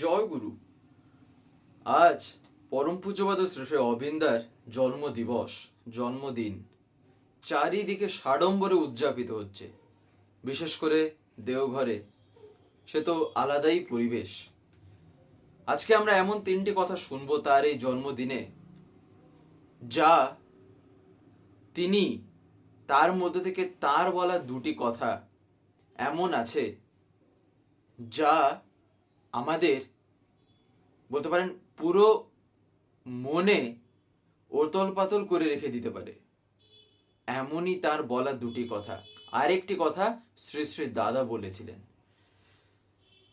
জয় গুরু। আজ পরম পূজ্যপাদ শ্রী অবিন্দার জন্মদিবস, জন্মদিন। চারিদিকে সাড়ম্বরে উদযাপিত হচ্ছে। বিশেষ করে দেওঘরে। সে তো আলাদাই পরিবেশ। আজকে আমরা এমন তিনটি কথা শুনব তার এই জন্মদিনে, যা তিনি তার মধ্যে থেকে তার বলা দুটি কথা এমন আছে, যা আমাদের, বলতে পারেন, পুরো মনে ওতল পাতল করে রেখে দিতে পারে। এমনই তার বলা দুটি কথা। আরেকটি কথা শ্রী শ্রী দাদা বলেছিলেন।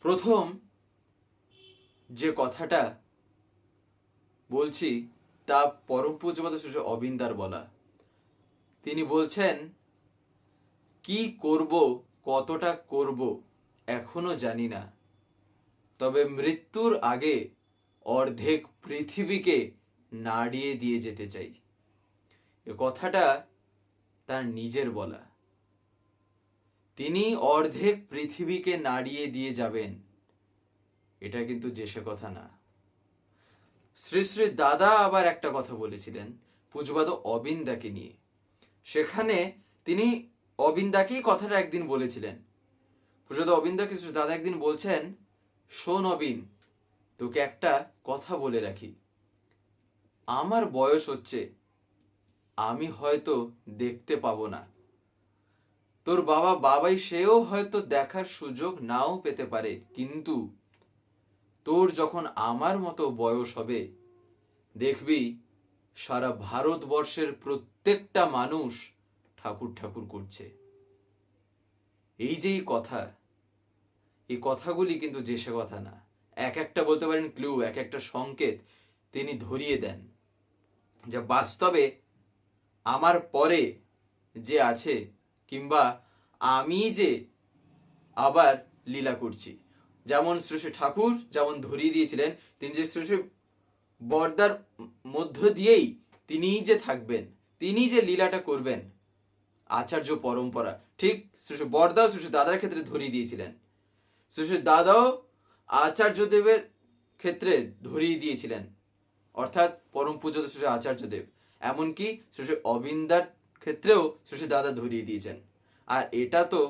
প্রথম যে কথাটা বলছি, তা পরম পূজ্যপাত শ্রী অবিন্দার বলা। তিনি বলছেন, কি করব, কতটা করব, এখনও জানি না। তবে মৃত্যুর আগে অর্ধেক পৃথিবীকে নাড়িয়ে দিয়ে যেতে চাই। এ কথাটা তার নিজের বলা। তিনি অর্ধেক পৃথিবীকে নাড়িয়ে দিয়ে যাবেন। এটা কিন্তু যে সে কথা না। শ্রী শ্রী দাদা আবার একটা কথা বলেছিলেন পুজবাদ অবিন্দাকে নিয়ে। সেখানে তিনি অবিন্দাকেই কথাটা একদিন বলেছিলেন। পুজোদ অবিন্দাকে শ্রী দাদা একদিন বলছেন শোন অবিন তোকে একটা কথা বলে রাখি। আমার বয়স হচ্ছে, আমি হয়তো দেখতে পাবো না। তোর বাবা বাবাই সেও হয়তো দেখার সুযোগ নাও পেতে পারে, কিন্তু তোর যখন আমার মতো বয়স হবে, দেখবি সারা ভারতবর্ষের প্রত্যেকটা মানুষ ঠাকুর ঠাকুর করছে। এই যে এই কথা এই কথাগুলি কিন্তু যে সে কথা না। এক একটা বলতে পারেন ক্লু এক একটা সংকেত তিনি ধরিয়ে দেন। যা বাস্তবে আমার পরে যে আছে কিংবা আমি যে আবার লীলা করছি। যেমন শ্রী ঠাকুর যেমন ধরিয়ে দিয়েছিলেন, তিনি যে শ্রী বর্দার মধ্য দিয়েই তিনিই যে থাকবেন তিনি যে লীলাটা করবেন, আচার্য পরম্পরা, ঠিক শ্রী বর্দা শ্রী দাদার ক্ষেত্রে ধরিয়ে দিয়েছিলেন। শ্রী দাদাও আচার্যদেবের ক্ষেত্রে ধরিয়ে দিয়েছিলেন। অর্থাৎ পরম পূজিত শ্রী আচার্যদেব। এমনকি শ্রী অবিন্দার ক্ষেত্রেও শ্রী দাদা ধরিয়ে দিয়েছেন। আর এটা তো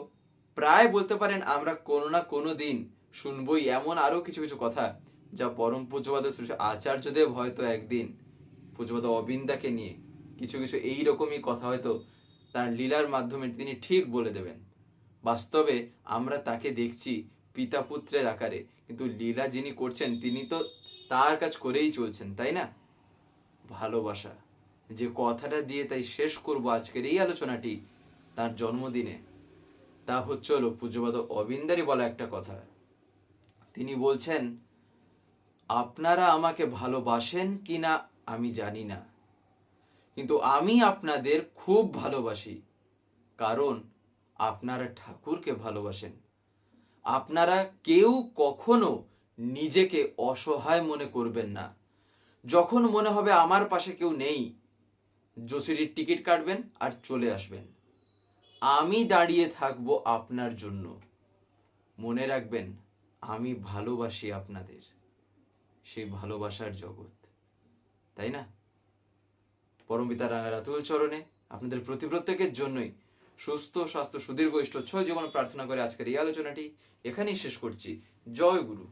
প্রায় বলতে পারেন আমরা কোনো না কোনো দিন শুনবই এমন আরও কিছু কিছু কথা যা পরম পূজ্যপাদ শ্রী আচার্যদেব হয়তো একদিন পূজ্যপাদ অবিন্দাকে নিয়ে কিছু কিছু এই রকমই কথা হয়তো তার লীলার মাধ্যমে তিনি ঠিক বলে দেবেন। বাস্তবে আমরা তাকে দেখছি পিতা পুত্রের আকারে। কিন্তু লীলা যিনি করছেন, তিনি তো তার কাজ করেই চলছেন, তাই না? ভালোবাসা। যে কথাটা দিয়ে তাই শেষ করব আজকের এই আলোচনাটি তার জন্মদিনে। তা হচ্ছে হলো পূজ্যপাদ অবিন্দারই বলা একটা কথা। তিনি বলছেন, আপনারা আমাকে ভালোবাসেন কিনা আমি জানি না। কিন্তু আমি আপনাদের খুব ভালোবাসি। কারণ আপনারা ঠাকুরকে ভালোবাসেন। আপনারা কেউ কখনো নিজেকে অসহায় মনে করবেন না। যখন মনে হবে আমার পাশে কেউ নেই, জসিরির টিকিট কাটবেন আর চলে আসবেন। আমি দাঁড়িয়ে থাকব আপনার জন্য। মনে রাখবেন, আমি ভালোবাসি আপনাদের। সেই ভালোবাসার জগৎ, তাই না? পরমপিতা রাতুল চরণে আপনাদের প্রতি প্রত্যেকের জন্যই সুস্থ, স্বাস্থ্য সুদীর্ঘ, ইষ্ট ছয় জীবন প্রার্থনা করে আজকের এই আলোচনাটি এখানেই শেষ করছি। জয় গুরু।